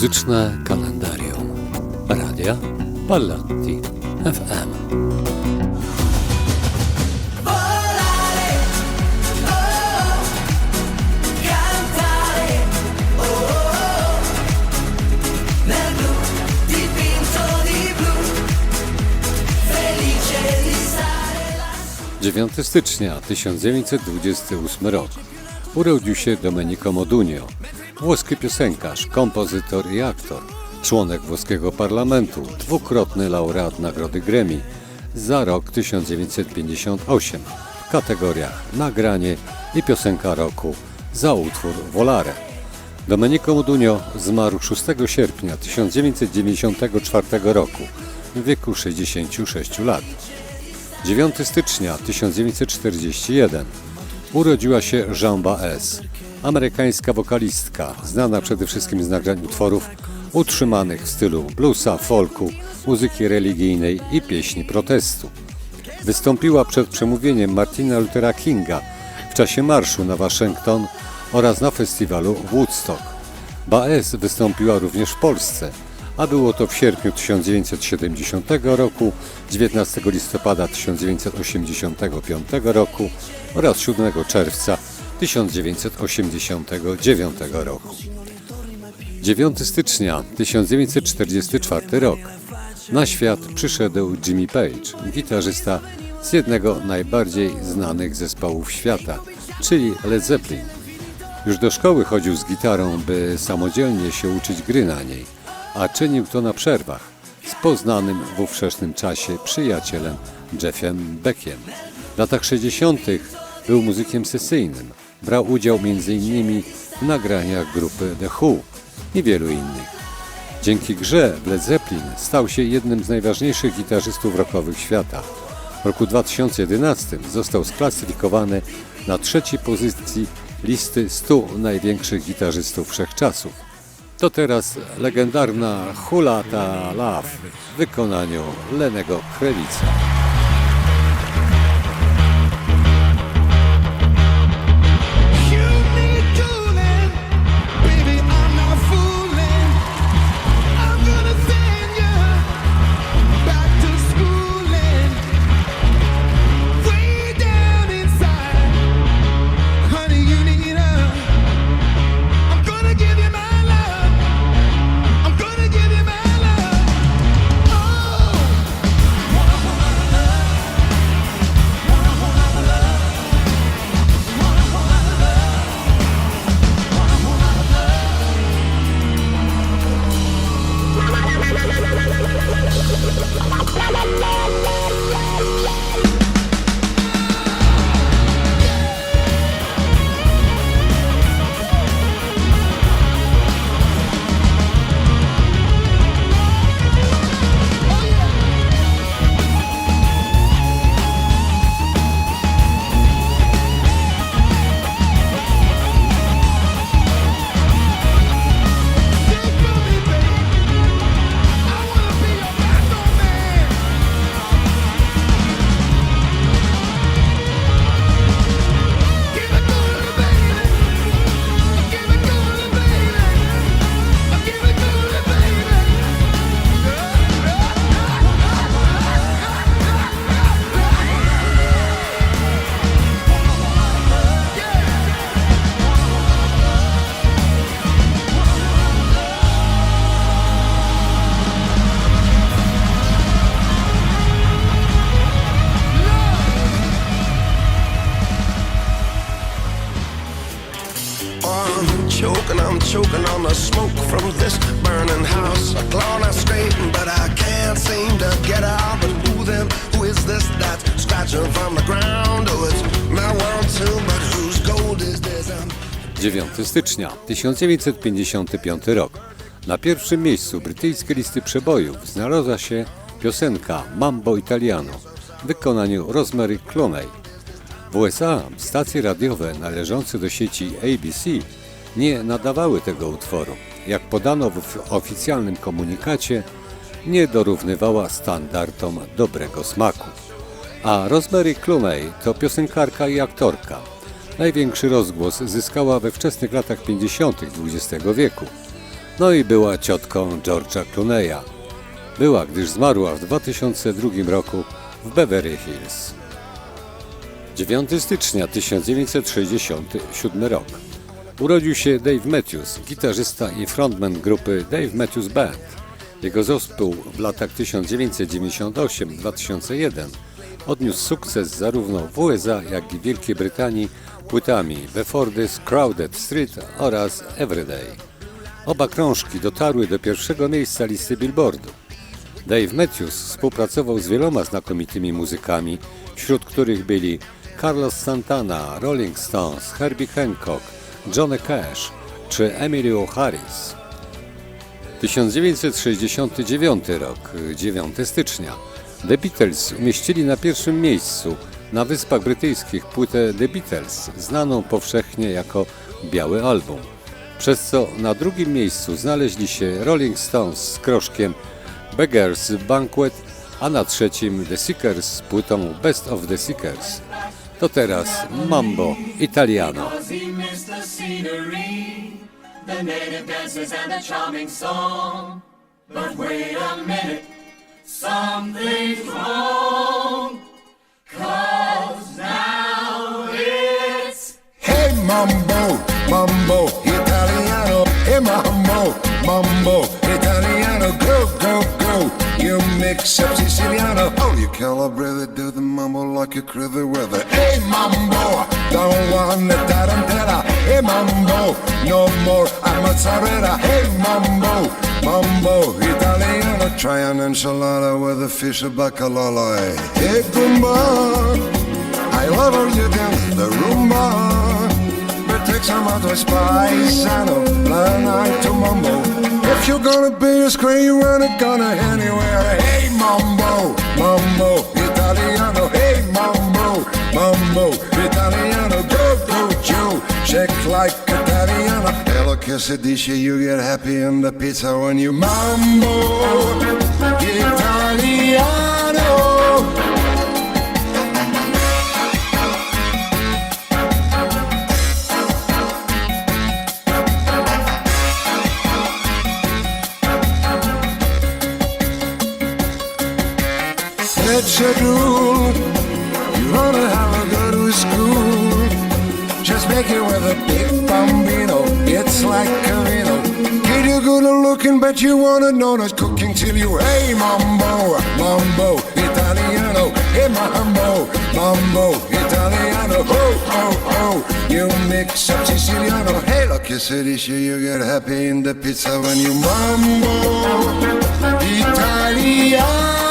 Muzyczne kalendarium. Radia Pallotti FM. 9 stycznia 1928 rok. Urodził się Domenico Modugno, włoski piosenkarz, kompozytor i aktor, członek włoskiego parlamentu, dwukrotny laureat Nagrody Grammy za rok 1958 w kategoriach nagranie i piosenka roku za utwór Volare. Domenico Modugno zmarł 6 sierpnia 1994 roku w wieku 66 lat. 9 stycznia 1941 urodziła się Jean Baez, amerykańska wokalistka, znana przede wszystkim z nagrań utworów utrzymanych w stylu bluesa, folku, muzyki religijnej i pieśni protestu. Wystąpiła przed przemówieniem Martina Luthera Kinga w czasie marszu na Waszyngton oraz na festiwalu Woodstock. Baez wystąpiła również w Polsce, a było to w sierpniu 1970 roku, 19 listopada 1985 roku oraz 7 czerwca 1989 roku. 9 stycznia 1944 rok. Na świat przyszedł Jimmy Page, gitarzysta z jednego najbardziej znanych zespołów świata, czyli Led Zeppelin. Już do szkoły chodził z gitarą, by samodzielnie się uczyć gry na niej, a czynił to na przerwach z poznanym w ówczesnym czasie przyjacielem Jeffem Beckiem. W latach 60. był muzykiem sesyjnym. Brał udział m.in. w nagraniach grupy The Who i wielu innych. Dzięki grze Led Zeppelin stał się jednym z najważniejszych gitarzystów rockowych świata. W roku 2011 został sklasyfikowany na trzeciej pozycji listy 100 największych gitarzystów wszechczasów. To teraz legendarna Hula Ta Love w wykonaniu Lenego Krelica. Choking, I'm choking on the smoke from this burning house. I but I can't seem to get out. But who them? Who is this that's scratching from the ground? Oh, it's my world too, but whose gold is this? I'm 9 stycznia 1955 rok. Na pierwszym miejscu brytyjskiej listy przebojów znalazła się piosenka Mambo Italiano w wykonaniu Rosemary Clooney. W USA stacje radiowe należące do sieci ABC nie nadawały tego utworu. Jak podano w oficjalnym komunikacie, nie dorównywała standardom dobrego smaku. A Rosemary Clooney to piosenkarka i aktorka. Największy rozgłos zyskała we wczesnych latach 50. XX wieku. No i była ciotką George'a Clooney'a. Była, gdyż zmarła w 2002 roku w Beverly Hills. 9 stycznia 1967 rok. Urodził się Dave Matthews, gitarzysta i frontman grupy Dave Matthews Band. Jego zespół w latach 1998-2001 odniósł sukces zarówno w USA, jak i Wielkiej Brytanii płytami Before Crowded Street oraz Everyday. Oba krążki dotarły do pierwszego miejsca listy Billboardu. Dave Matthews współpracował z wieloma znakomitymi muzykami, wśród których byli Carlos Santana, Rolling Stones, Herbie Hancock, Johnny Cash czy Emilio Harris. 1969 rok, 9 stycznia. The Beatles umieścili na pierwszym miejscu na Wyspach Brytyjskich płytę The Beatles, znaną powszechnie jako Biały Album. Przez co na drugim miejscu znaleźli się Rolling Stones z kroszkiem Beggars Banquet, a na trzecim The Seekers z płytą Best of the Seekers. To teraz Mambo Italiano. The native dances and the charming song? But wait a minute, something's wrong. Cause now it's Hey mambo, mambo, italiano. Hey mambo, mambo, italiano. Go, go, go. You mix up Siciliano. Oh, you calibrate do the mambo like a critter weather. Hey mambo, don't want the tarantella. Hey mambo, no more a mozzarella. Hey mambo, mambo, italiano. Try an enchilada with a fish of bacalao. Hey gumba. I love how you dance the rumba. But take some of the spice and a gonna be a screen, you run it gonna anywhere. Hey, mambo, mambo, Italiano. Hey, mambo, mambo, Italiano. Go, go, Joe, shake like Italiano. Hello, dish you get happy in the pizza when you mambo, Italiano. A rule. You wanna have a good with school. Just make it with a big bambino. It's like a vino. Kid, you're good looking, but you wanna know not cooking till you. Hey, mambo, mambo, Italiano. Hey, mambo, mambo, Italiano. Ho, ho, ho. You mix up Siciliano. Hey, look, you said you get happy in the pizza when you mambo, Italiano.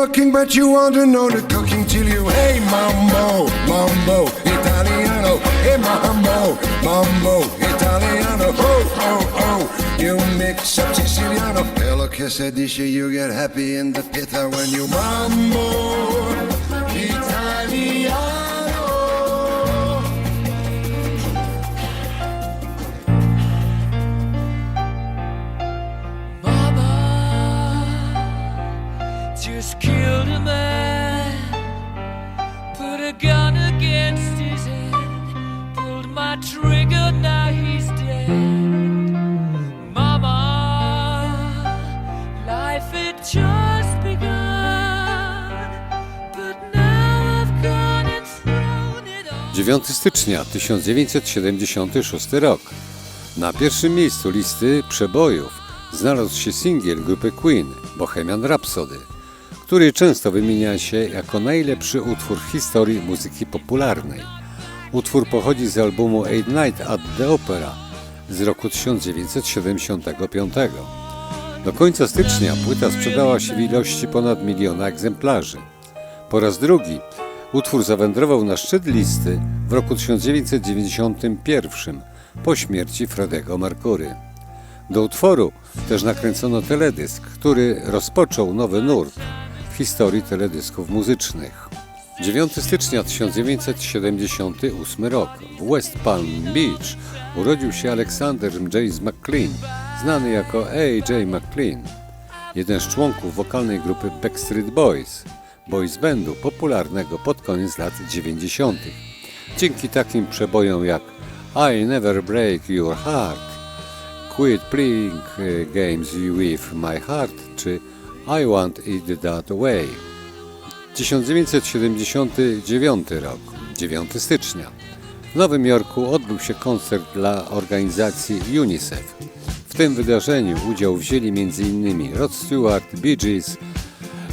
Looking, but you want to know the cooking till you. Hey, mambo, mambo, Italiano. Hey, mambo, mambo, Italiano. Ho, ho, ho. You mix up Siciliano. Hello, che dice you get happy in the pita when you mambo, 9 stycznia 1976 rok. Na pierwszym miejscu listy przebojów znalazł się singiel grupy Queen Bohemian Rhapsody, który często wymienia się jako najlepszy utwór w historii muzyki popularnej. Utwór pochodzi z albumu Eight Night at the Opera z roku 1975. Do końca stycznia płyta sprzedała się w ilości ponad miliona egzemplarzy. Po raz drugi utwór zawędrował na szczyt listy w roku 1991 po śmierci Fredego Mercury. Do utworu też nakręcono teledysk, który rozpoczął nowy nurt w historii teledysków muzycznych. 9 stycznia 1978 rok w West Palm Beach urodził się Alexander James McLean, znany jako A.J. McLean, jeden z członków wokalnej grupy Backstreet Boys, boys bandu popularnego pod koniec lat 90. Dzięki takim przebojom jak I Never Break Your Heart, Quit Playing Games with My Heart czy I Want It That Way. 1979 rok, 9 stycznia. W Nowym Jorku odbył się koncert dla organizacji UNICEF. W tym wydarzeniu udział wzięli m.in. Rod Stewart, Bee Gees,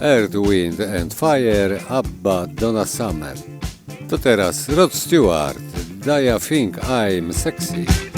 Earth, Wind and Fire, ABBA, Donna Summer. To teraz Rod Stewart, You Think I'm Sexy?